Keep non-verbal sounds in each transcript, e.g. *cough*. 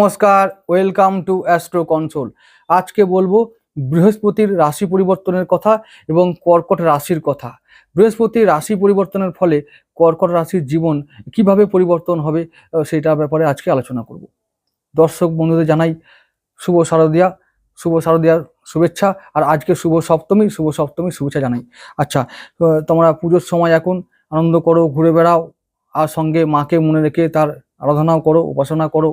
নমস্কার, welcome to astro console. আজকে বলব বৃহস্পতির রাশি পরিবর্তনের কথা এবং কর্কট রাশির কথা। বৃহস্পতির রাশি পরিবর্তনের ফলে কর্কট রাশির জীবন কীভাবে পরিবর্তন হবে সেটার ব্যাপারে আজকে আলোচনা করব। দর্শক বন্ধুদের জানাই শুভ শারদিয়া, শুভ শারদিয়ার শুভেচ্ছা, আর আজকে শুভ সপ্তমী শুভ সপ্তমী শুভেচ্ছা জানাই। আচ্ছা তোমরা পুজোর সময় এখন আনন্দ করো, ঘুরে বেড়াও, আর সঙ্গে মাকে মনে রেখে তার আরাধনাও করো, উপাসনা করো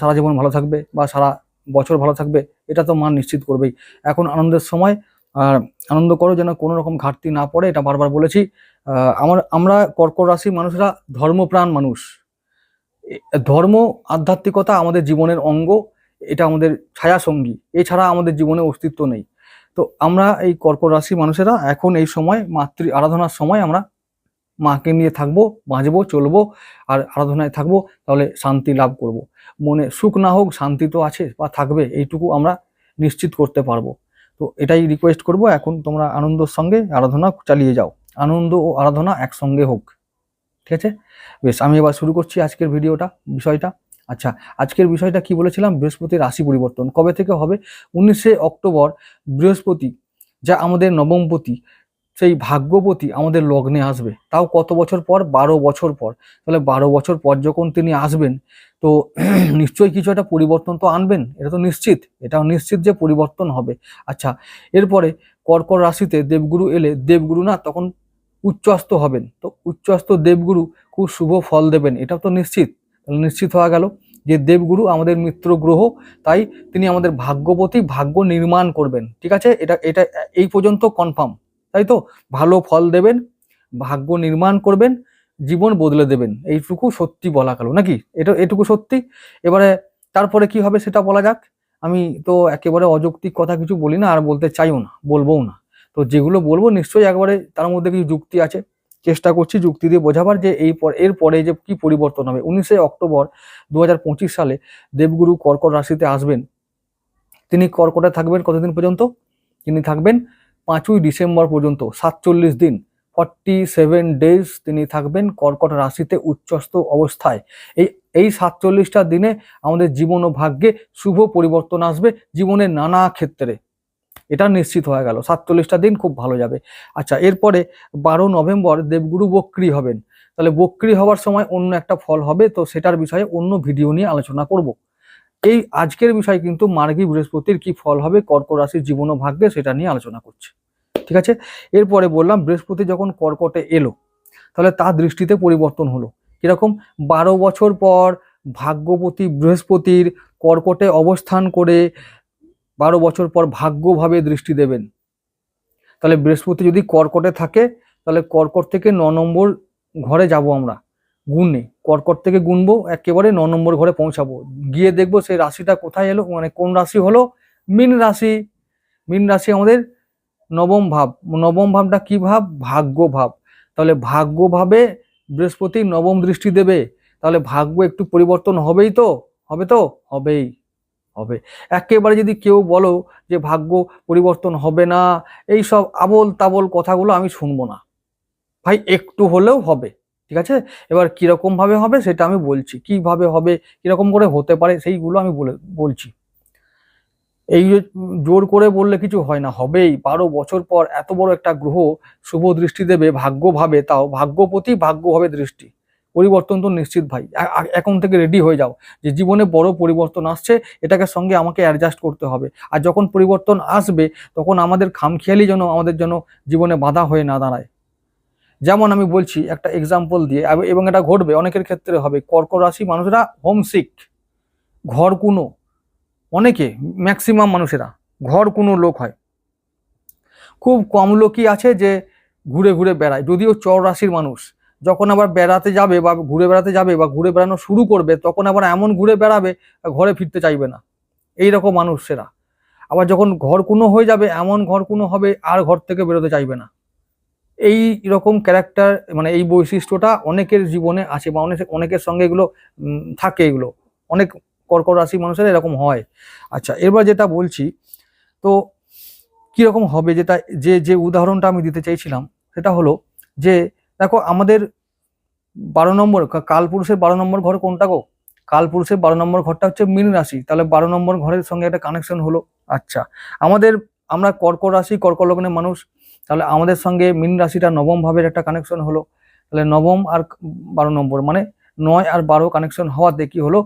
সারা জীবন ভালো থাকবে বা সারা বছর ভালো থাকবে, এটা তো মান নিশ্চিত করবেই। এখন আনন্দের সময়, আর আনন্দ করো যেন কোনো রকম ঘাটতি না পড়ে, এটা বারবার বলেছি। আমার, আমরা কর্কট রাশি মানুষরা ধর্মপ্রাণ মানুষ। ধর্ম আধ্যাত্মিকতা আমাদের জীবনের অঙ্গ, এটা আমাদের ছায়া সঙ্গী এছাড়া আমাদের জীবনে অস্তিত্ব নেই। তো আমরা এই কর্কট রাশি মানুষেরা এখন এই সময়, মাতৃ আরাধনার সময় আমরা মাকে নিয়ে থাকব, বাঁচবো, চলবো আর আরাধনায় থাকব, তাহলে শান্তি লাভ করব। মনে সুখ না হোক, শান্তি তো আছে বা থাকবে, এইটুকু আমরা নিশ্চিত করতে পারব। তো এটাই রিকোয়েস্ট করব, এখন তোমরা আনন্দর সঙ্গে আরাধনা চালিয়ে যাও। আনন্দ ও আরাধনা একসঙ্গে হোক। ঠিক আছে? বেশ, আমি এবার শুরু করছি আজকের ভিডিওটা, বিষয়টা। আচ্ছা আজকের বিষয়টা কি বলেছিলাম? বৃহস্পতির রাশি পরিবর্তন। কবে থেকে হবে? উনিশে অক্টোবর, বৃহস্পতি, যা আমাদের নবমপতি সেই ভাগ্যপতি আমাদের লগ্নে আসবে। তাও কত বছর পর? বারো বছর পর। তাহলে বারো বছর পর যখন তিনি আসবেন, তো *clears throat* নিশ্চয়ই কিছু একটা পরিবর্তন তো আনবেন। এটা তো নিশ্চিত। এটাও নিশ্চিত যে পরিবর্তন হবে। আচ্ছা এরপরে কর্কর রাশিতে দেবগুরু এলে দেবগুরু না তখন উচ্চস্ত হবেন। তো উচ্চস্ত দেবগুরু খুব শুভ ফল দেবেন। এটাও তো নিশ্চিত। তাহলে নিশ্চিত হওয়া গেল যে দেবগুরু আমাদের মিত্র গ্রহ, তাই তিনি আমাদের ভাগ্যপতি ভাগ্য নির্মাণ করবেন। ঠিক আছে? এটা এটা, এই পর্যন্ত কনফার্ম তাই তো? ভালো ফল দেবেন, ভাগ্য নির্মাণ করবেন, জীবন বদলে দেবেন। এইটুকু সত্যি বলা গেল নাকি? এটা, এটুকু সত্যি? এবারে তারপরে কি হবে সেটা বলা যাক। আমি তো একেবারে অযৌক্তিক কথা কিছু বলি না, আর বলতে চাইও না বলব না। তো যেগুলো বলব নিশ্চয়ই একবারে তার মধ্যে কিছু যুক্তি আছে। চেষ্টা করছি যুক্তি দিয়ে বোঝাবার যে এই পর, এর পরে যে কি পরিবর্তন হবে। উনিশে অক্টোবর দু হাজার পঁচিশ সালে দেবগুরু কর্কট রাশিতে আসবেন। তিনি কর্কটে থাকবেন কতদিন পর্যন্ত? তিনি থাকবেন পাঁচই ডিসেম্বর পর্যন্ত সাতচল্লিশ দিন, ফর্টি সেভেন ডেজ তিনি থাকবেন কর্কট রাশিতে উচ্চস্থ অবস্থায়। এই এই সাতচল্লিশটা দিনে আমাদের জীবন ও ভাগ্যে শুভ পরিবর্তন আসবে জীবনের নানা ক্ষেত্রে। এটা নিশ্চিত হয়ে গেল, সাতচল্লিশটা দিন খুব ভালো যাবে। আচ্ছা এরপরে বারো নভেম্বর দেবগুরু বক্রি হবেন। তাহলে বক্রি হওয়ার সময় অন্য একটা ফল হবে, তো সেটার বিষয়ে অন্য ভিডিও নিয়ে আলোচনা করব। এই আজকের বিষয় কিন্তু মার্গী বৃহস্পতির কি ফল হবে, কর্কট রাশির জীবন ও ভাগ্যে সেটা নিয়ে আলোচনা করছে। ঠিক আছে? এরপরে বললাম, বৃহস্পতি যখন কর্কটে এলো, তাহলে তার দৃষ্টিতে পরিবর্তন হলো। কীরকম? বারো বছর পর ভাগ্যপতি বৃহস্পতির কর্কটে অবস্থান করে বারো বছর পর ভাগ্যভাবে দৃষ্টি দেবেন। তাহলে বৃহস্পতি যদি কর্কটে থাকে, তাহলে কর্কট থেকে ন নম্বর ঘরে যাব আমরা। গুণে কর্কট থেকে গুনবো, একেবারে ন নম্বর ঘরে পৌঁছাবো। গিয়ে দেখব সেই রাশিটা কোথায় এলো মানে কোন রাশি হলো? মীন রাশি। মীন রাশি আমাদের নবম ভাব। নবম ভাবটা কি ভাব? ভাগ্য ভাব। তাহলে ভাগ্য ভাবে বৃহস্পতি নবম দৃষ্টি দেবে। তাহলে ভাগ্য একটু পরিবর্তন হবেই তো? হবে তো? হবেই। হবে। একেবারে যদি কেউ বলো যে ভাগ্য পরিবর্তন হবে না এই সব আবল তাবল কথাগুলো আমি শুনব না। ভাই, একটু হলেও হবে। ঠিক আছে? এবার কীরকম ভাবে হবে সেটা আমি বলছি। কীভাবে হবে, কীরকম করে হতে পারে সেইগুলো আমি বলে, বলছি। এই জোর করে বললে কিছু হয় না, হবেই। বারো বছর পর এত বড় একটা গ্রহ শুভ দৃষ্টি দেবে, ভাগ্যভাবে তাও, ভাগ্যপতি ভাগ্যভাবে দৃষ্টি। পরিবর্তন তো নিশ্চিত ভাই। এখন থেকে রেডি হয়ে যাও। যে জীবনে বড় পরিবর্তন আসছে, এটাকে সঙ্গে আমাকে অ্যাডজাস্ট করতে হবে। আর যখন পরিবর্তন আসবে, তখন আমাদের খামখেয়ালি যেন, আমাদের যেন জীবনে বাধা হয়ে না দাঁড়ায়। যেমন আমি বলছি, একটা এক্সাম্পল দিয়ে এবং এটা ঘটবে, অনেকের ক্ষেত্রে হবে। কর্কট রাশি মানুষরা হোমসিক ঘর কুনো অনেকে ম্যাক্সিমাম মানুষেরা ঘর কোনো লোক হয়। খুব কম লোকই আছে যে ঘুরে ঘুরে বেড়ায়, যদিও চর রাশির মানুষ। যখন আবার বেড়াতে যাবে বা ঘুরে বেড়াতে যাবে বা ঘুরে বেড়ানো শুরু করবে, তখন আবার এমন ঘুরে বেড়াবে, ঘরে ফিরতে চাইবে না। এই রকম মানুষেরা। আবার যখন ঘর কোনো হয়ে যাবে, এমন ঘর কোনো হবে, আর ঘর থেকে বেরোতে চাইবে না। এই রকম ক্যারেক্টার মানে এই বৈশিষ্ট্যটা অনেকের জীবনে আছে বা অনেক, অনেকের সঙ্গে এগুলো থাকে এগুলো। অনেক কর্কট রাশি মানুষের এরকম হয়। আচ্ছা এবার যেটা বলছি, তো কীরকম হবে যেটা, যে যে উদাহরণটা আমি দিতে চাইছিলাম, সেটা হলো যে, দেখো আমাদের বারো নম্বর কালপুরুষের বারো নম্বর ঘর কোনটা গো? কালপুরুষের বারো নম্বর ঘরটা হচ্ছে মীন রাশি, তাহলে বারো নম্বর ঘরের সঙ্গে একটা কানেকশন হলো। আচ্ছা আমাদের, আমরা কর্ক রাশি কর্ক লগ্নের মানুষ তাহলে আমাদের সঙ্গে মিন রাশিটা নবম ভাবের একটা কানেকশন হলো। তাহলে নবম আর বারো নম্বর মানে নয় আর বারো কানেকশন হওয়াতে কি হলো?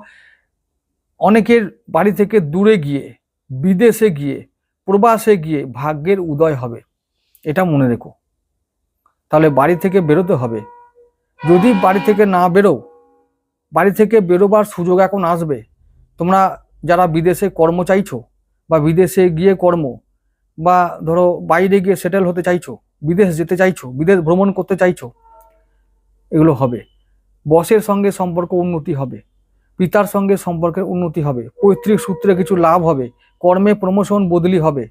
অনেকের বাড়ি থেকে দূরে গিয়ে, বিদেশে গিয়ে, প্রবাসে গিয়ে ভাগ্যের উদয় হবে, এটা মনে রেখো। তাহলে বাড়ি থেকে বেরোতে হবে। যদি বাড়ি থেকে না বেরো, বাড়ি থেকে বেরোবার সুযোগ এখন আসবে। তোমরা যারা বিদেশে কর্ম চাইছো বা বিদেশে গিয়ে কর্ম বা ধরো বাইরে গিয়ে সেটেল হতে চাইছো, বিদেশ যেতে চাইছো, বিদেশ ভ্রমণ করতে চাইছো, এগুলো হবে। বসের সঙ্গে সম্পর্ক উন্নতি হবে। পিতার সঙ্গে সম্পর্কের উন্নতি হবে। পৈতৃক সূত্রে কিছু লাভ হবে। কর্মে প্রমোশন বদলি হবে।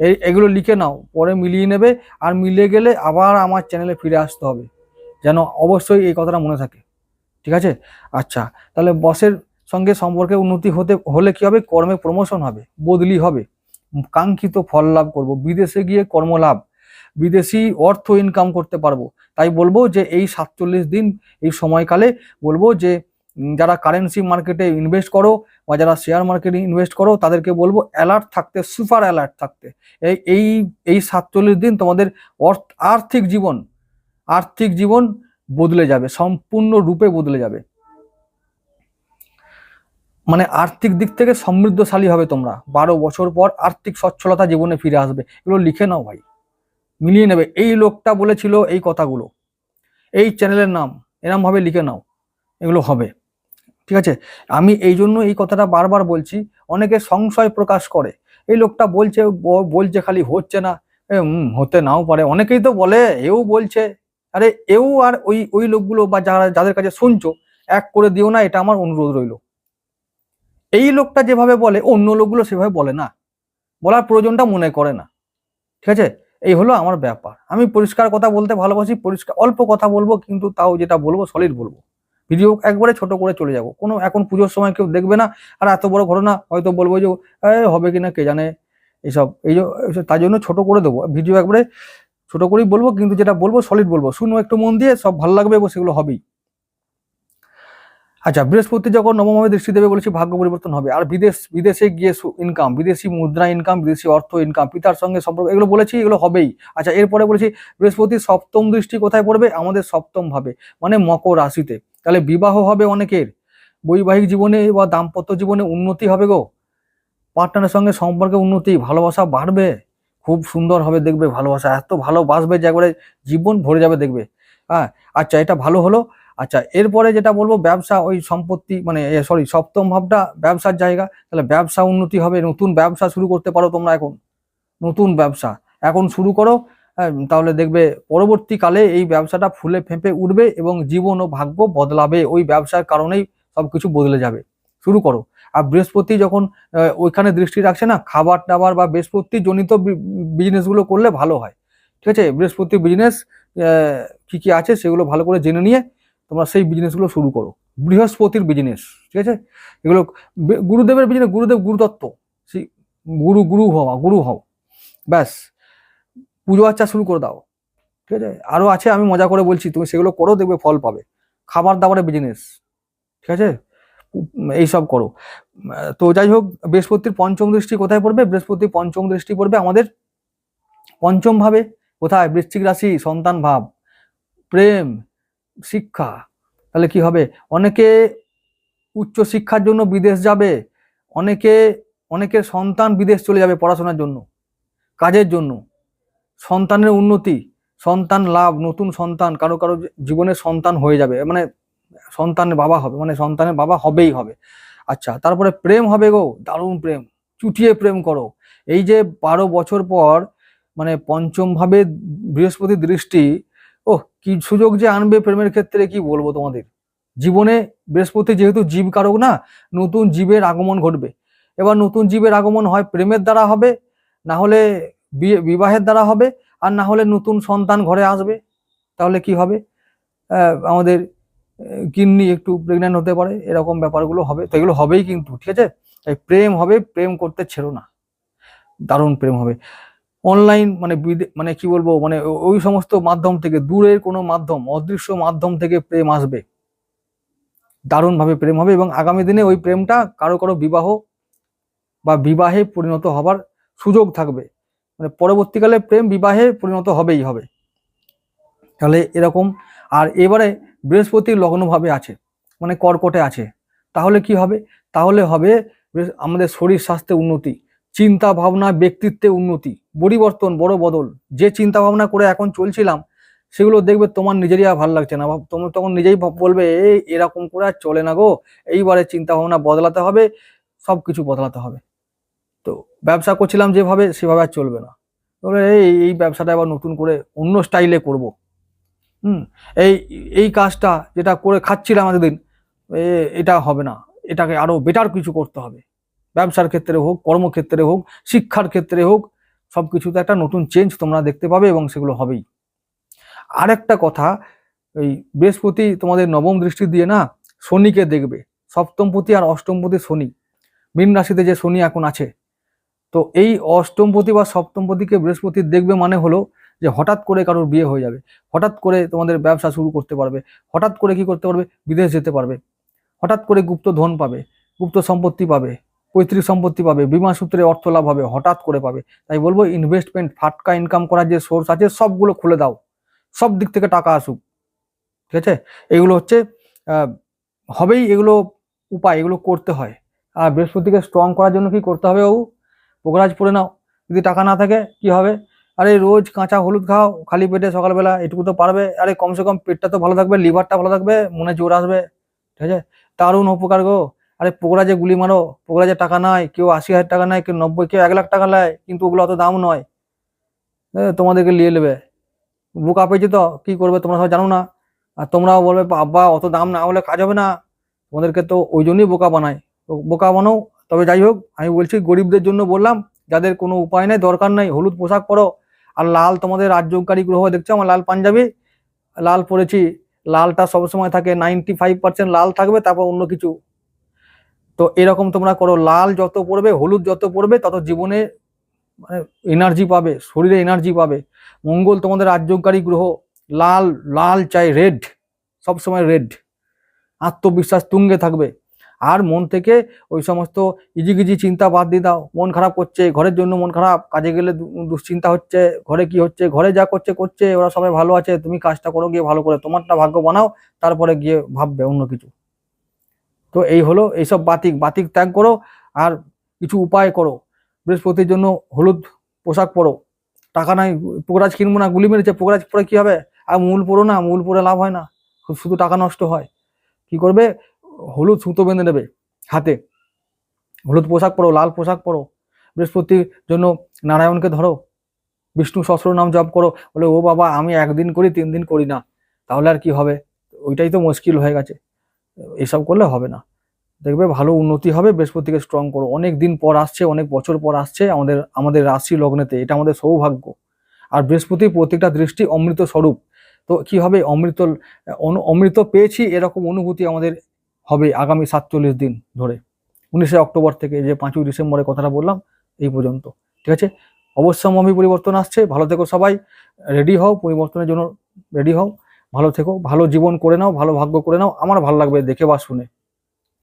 এই এগুলো লিখে নাও, পরে মিলিয়ে নেবে আর মিলিয়ে গেলে আবার আমার চ্যানেলে ফিরে আসতে হবে। যেন অবশ্যই এই কথাটা মনে থাকে। ঠিক আছে? আচ্ছা তাহলে বসের সঙ্গে সম্পর্কে উন্নতি হতে, হলে কি হবে? কর্মে প্রমোশন হবে, বদলি হবে। কাঙ্ক্ষিত ফল লাভ করব। বিদেশে গিয়ে কর্মলাভ, বিদেশি অর্থ ইনকাম করতে পারব। তাই বলব যে এই সাতচল্লিশ দিন, এই সময়কালে বলব যে যারা কারেন্সি মার্কেটে ইনভেস্ট করো বা যারা শেয়ার মার্কেটে ইনভেস্ট করো, তাদেরকে বলব অ্যালার্ট থাকতে সুপার অ্যালার্ট থাকতে। এই এই এই সাতচল্লিশ দিন তোমাদের অর্থ, আর্থিক জীবন আর্থিক জীবন বদলে যাবে, সম্পূর্ণ রূপে বদলে যাবে। মানে আর্থিক দিক থেকে সমৃদ্ধশালী হবে তোমরা। বারো বছর পর আর্থিক সচ্ছলতা জীবনে ফিরে আসবে। এগুলো লিখে নাও ভাই। মিলিয়ে নেবে। এই লোকটা বলেছিল এই কথাগুলো। এই চ্যানেলের নাম এরম ভাবে লিখে নাও। এগুলো হবে। ঠিক আছে? আমি এই জন্য এই কথাটা বারবার বলছি। অনেকে সংশয় প্রকাশ করে। এই লোকটা বলছে বলছে খালি হচ্ছে না। হতে নাও পারে। অনেকেই তো বলে, এও বলছে। আরে, এও আর ওই ওই লোকগুলো বা যারা, যাদের কাছে শুনছো, এক করে দিও না, এটা আমার অনুরোধ রইল। এই লোকটা যেভাবে বলে অন্য লোকগুলো সেভাবে বলে না। বলার প্রয়োজনটা মনে করে না। ঠিক আছে? এই হলো আমার ব্যাপার। আমি পরিষ্কার কথা বলতে ভালোবাসি পরিষ্কার অল্প কথা বলব কিন্তু তাও যেটা বলব সলিড বলব। ভিডিও একবারে ছোট করে চলে যাব। কোনো এখন পুজোর সময় কেউ দেখবে না আর এত বড় ঘটনা হয়তো বলব যে "এ, হবে কিনা কে জানে? এইসব এই তার জন্য ছোট করে দেবো। ভিডিও একবারে ছোট করেই বলব কিন্তু যেটা বলব সলিড বলব। শুনো একটু মন দিয়ে সব ভালো লাগবে এবং সেগুলো হবেই। আচ্ছা বৃহস্পতি যখন নবমভাবে দৃষ্টি দেবে বলেছি, ভাগ্য পরিবর্তন হবে। আর বিদেশ, বিদেশে গিয়ে ইনকাম বিদেশি মুদ্রা ইনকাম বিদেশি অর্থ ইনকাম পিতার সঙ্গে সম্পর্ক, এগুলো বলেছি, এগুলো হবেই। আচ্ছা এরপরে বলেছি, বৃহস্পতি সপ্তম দৃষ্টি কোথায় পড়বে? আমাদের সপ্তম ভাবে মানে মকর রাশিতে। তাহলে বিবাহ হবে অনেকের। বৈবাহিক জীবনে বা দাম্পত্য জীবনে উন্নতি হবে গো। পার্টনারের সঙ্গে সম্পর্কে উন্নতি, ভালোবাসা বাড়বে। খুব সুন্দর হবে দেখবে ভালোবাসা, এত ভালোবাসবে যে একবারে জীবন ভরে যাবে দেখবে। হ্যাঁ আচ্ছা এটা ভালো হলো। আচ্ছা এরপরে যেটা বলব, ব্যবসা, ওই সম্পত্তি মানে সরি সপ্তম ভাবটা, ব্যবসার জায়গা, তাহলে ব্যবসা উন্নতি হবে, নতুন ব্যবসা শুরু করতে পারো তোমরা এখন, নতুন ব্যবসা। এখন শুরু করো তাহলে দেখবে পরবর্তীকালে এই ব্যবসাটা ফুলে ফেঁপে উঠবে এবং জীবন ও ভাগ্য বদলাবে, ওই ব্যবসার কারণেই সব কিছু বদলে যাবে। শুরু করো। আর বৃহস্পতি যখন ওইখানে দৃষ্টি রাখছে না, খাবার টাবার বা বৃহস্পতি জনিত বিজনেসগুলো করলে ভালো হয়। ঠিক আছে? বৃহস্পতি বিজনেস কি কি আছে সেগুলো ভালো করে জেনে নিয়ে তোমরা সেই বিজনেসগুলো শুরু করো। বৃহস্পতির বিজনেস ঠিক আছে? এগুলো গুরুদেবের বিজনেস গুরুদেব গুরুদত্ত সেই গুরু গুরু হওয়া, গুরু হও। ব্যাস, পুজো আচ্চা শুরু করে দাও, ঠিক আছে? আরও আছে, আমি মজা করে বলছি, তুমি সেগুলো করো, দেখবে ফল পাবে। খাবার দাবারের বিজনেস ঠিক আছে? এইসব করো। তো যাই হোক, বৃহস্পতির পঞ্চম দৃষ্টি কোথায় পড়বে? বৃহস্পতির পঞ্চম দৃষ্টি পড়বে আমাদের পঞ্চম ভাবে। কোথায়? বৃশ্চিক রাশি, সন্তান ভাব, প্রেম শিক্ষা, তাহলে কি হবে? অনেকে উচ্চ শিক্ষার জন্য বিদেশ যাবে, অনেকে, অনেকের সন্তান বিদেশ চলে যাবে পড়াশোনার জন্য, কাজের জন্য। সন্তানের উন্নতি, সন্তান লাভ, নতুন সন্তান, কারও কারও জীবনে সন্তান হয়ে যাবে মানে সন্তানের বাবা হবে মানে সন্তানের বাবা হবেই হবে। আচ্ছা তারপরে প্রেম হবে গো, দারুণ প্রেম, চুটিয়ে প্রেম করো। এই যে বারো বছর পর মানে পঞ্চম ভাবে বৃহস্পতি দৃষ্টি কি সুযোগ যে আনবে প্রেমের ক্ষেত্রে, কি বলব তোমাদের? জীবনে বৃহস্পতি যেহেতু জীব কারক না, নতুন জীবের আগমন ঘটবে। এবার নতুন জীবের আগমন হয় প্রেমের দ্বারা হবে, না হলে বিবাহের দ্বারা হবে, আর না হলে নতুন সন্তান ঘরে আসবে। তাহলে কি হবে? আমাদের কিডনি একটু প্রেগনেন্ট হতে পারে, এরকম ব্যাপারগুলো হবে। তো এগুলো হবেই কিন্তু, ঠিক আছে? তাই প্রেম হবে, প্রেম করতে ছেড়ো না। দারুণ প্রেম হবে। অনলাইন মানে মানে কি বলব মানে ওই সমস্ত মাধ্যম থেকে, দূরের কোনো মাধ্যম, অদৃশ্য মাধ্যম থেকে প্রেম আসবে। দারুণভাবে প্রেম হবে এবং আগামী দিনে ওই প্রেমটা কারও কারও বিবাহ বা বিবাহে পরিণত হবার সুযোগ থাকবে। মানে পরবর্তীকালে প্রেম বিবাহে পরিণত হবেই হবে। তাহলে এরকম। আর এবারে বৃহস্পতি লগ্নভাবে আছে মানে কর্কটে আছে। তাহলে কি হবে? তাহলে হবে আমাদের শরীর স্বাস্থ্যে উন্নতি। চিন্তা ভাবনা ব্যক্তিত্বে উন্নতি, পরিবর্তন, বড় বদল। যে চিন্তা ভাবনা করে এখন চলছিলাম, সেগুলো দেখবে তোমার নিজেরই আর ভালো লাগছে না। ভাব- তুমি তখন নিজেই বলবে এই এরকম করে আর চলে না গো। এইবারে চিন্তা ভাবনা বদলাতে হবে সব কিছু বদলাতে হবে। তো ব্যবসা করছিলাম যেভাবে, সেভাবে আর চলবে না। এই এই ব্যবসাটা আবার নতুন করে অন্য স্টাইলে করব। হুম, এই এই কাজটা যেটা করে খাচ্ছিলাম এতদিন এটা হবে না। এটাকে আরও বেটার কিছু করতে হবে। ব্যবসার ক্ষেত্রে হোক, কর্মক্ষেত্রে হোক, শিক্ষার ক্ষেত্রে হোক সব কিছুতে একটা নতুন চেঞ্জ তোমরা দেখতে পাবে এবং সেগুলো হবেই। আরেকটা কথা, এই বৃহস্পতি তোমাদের নবম দৃষ্টি দিয়ে না, শনিকে দেখবে। সপ্তমপতি আর অষ্টমপতি শনি। মীন রাশিতে যে শনি এখন আছে, তো এই অষ্টমপতি বা সপ্তমপতিকে বৃহস্পতি দেখবে মানে হলো যে হঠাৎ করে কারোর বিয়ে হয়ে যাবে। হঠাৎ করে তোমাদের ব্যবসা শুরু করতে পারবে। হঠাৎ করে কি করতে পারবে? বিদেশ যেতে পারবে। হঠাৎ করে গুপ্ত ধন পাবে, গুপ্ত সম্পত্তি পাবে। পৈতৃক সম্পত্তি পাবে, বিমা সূত্রে অর্থ লাভ হবে, হঠাৎ করে পাবে। তাই বলব ইনভেস্টমেন্ট ফাটকা ইনকাম করার যে সোর্স আছে, সবগুলো খুলে দাও। সব দিক থেকে টাকা আসুক। ঠিক আছে? এগুলো হচ্ছে হবেই এগুলো উপায়, এগুলো করতে হয়। আর বৃহস্পতিকে স্ট্রং করার জন্য কি করতে হবে বাবু? পোকরাজ পরে নাও। যদি টাকা না থাকে, কি হবে? আরে রোজ কাঁচা হলুদ খাও, খালি পেটে সকালবেলা এটুকু তো পারবে। আরে কমসে কম পেটটা তো ভালো থাকবে লিভারটা ভালো থাকবে, মনে জোর আসবে। ঠিক আছে? দারুণ উপকার গো। আরে পোকরা যে গুলি মারো, পোকরা যে টাকা নাই কেউ আশি হাজার টাকা নেয়, কেউ নব্বই, কেউ এক লাখ টাকা নেয়, কিন্তু ওগুলো অত দাম নয়। তোমাদেরকে নিয়ে নেবে। বোকা পেয়েছে তো, কি করবে তোমরা সবাই জানো না। আর তোমরাও বলবে, বাবা, অত দাম না হলে কাজ হবে না। তোমাদেরকে তো ওই জন্যই বোকা বানায়। বোকা বানাও। তবে যাই হোক, আমি বলছি, গরিবদের জন্য বললাম, যাদের কোনো উপায় নেই, দরকার নেই, হলুদ পোশাক পরো। আর লাল তোমাদের রাজ্যকারী গ্রহ, দেখছ আমার লাল পাঞ্জাবি? লাল পরেছি, লালটা সবসময় থাকে নাইনটি ফাইভ পার্সেন্ট লাল থাকবে, তারপর অন্য কিছু। তো এরকম তোমরা করো, লাল যত পড়বে, হলুদ যত পড়বে, তত জীবনে মানে এনার্জি পাবে, শরীরে এনার্জি পাবে। মঙ্গল তোমাদের রাজ্যকারী গ্রহ, লাল লাল চাই রেড সবসময় রেড আত্মবিশ্বাস তুঙ্গে থাকবে। আর মন থেকে ওই সমস্ত ইজিগিজি চিন্তা বাদ দিয়ে দাও। মন খারাপ করছে, ঘরের জন্য মন খারাপ, কাজে গেলে দুশ্চিন্তা হচ্ছে, ঘরে কি হচ্ছে, ঘরে যা করছে করছে, ওরা সবাই ভালো আছে, তুমি কাজটা করো, গিয়ে ভালো করে তোমারটা ভাগ্য বানাও, তারপরে গিয়ে ভাববে অন্য কিছু। তো এই হলো, এইসব বাতিক বাতিক ত্যাগ করো আর কিছু উপায় করো। বৃহস্পতির জন্য হলুদ পোশাক পরো। টাকা নাই, পোকরাজ কিনবো না, গুলি মেরেছে, পোকরাজ পরে কি হবে? আর মূল পরো না, মূল পরে লাভ হয় না। শুধু- টাকা নষ্ট হয়। কি করবে? হলুদ সুতো বেঁধে নেবে হাতে। হলুদ পোশাক পরো, লাল পোশাক পরো। বৃহস্পতির জন্য নারায়ণকে ধরো। বিষ্ণু সহস্র নাম জপ করো। বলে, ও বাবা, আমি একদিন করি তিন দিন করি না। তাহলে আর কি হবে? ওইটাই তো মুশকিল হয়ে গেছে। এসব করলে হবে না। দেখবে ভালো উন্নতি হবে, বৃহস্পতিকে স্ট্রং করো। অনেক দিন পর আসছে, অনেক বছর পর আসছে আমাদের আমাদের রাশি লগ্নেতে। এটা আমাদের সৌভাগ্য। আর বৃহস্পতির প্রত্যেকটা দৃষ্টি অমৃত স্বরূপ। তো কি হবে? অমৃত অমৃত পেয়েছি, এরকম অনুভূতি আমাদের হবে আগামী সাতচল্লিশ দিন ধরে। উনিশে অক্টোবর থেকে যে পাঁচই ডিসেম্বরের কথাটা বললাম, এই পর্যন্ত। ঠিক আছে? অবশ্যম্ভাবী পরিবর্তন আসছে। ভালো থেকো সবাই। রেডি হও, পরিবর্তনের জন্য রেডি হও। ভালো থেকো, ভালো জীবন করে নাও, ভালো ভাগ্য করে নাও। আমার ভালো লাগবে দেখে বা শুনে।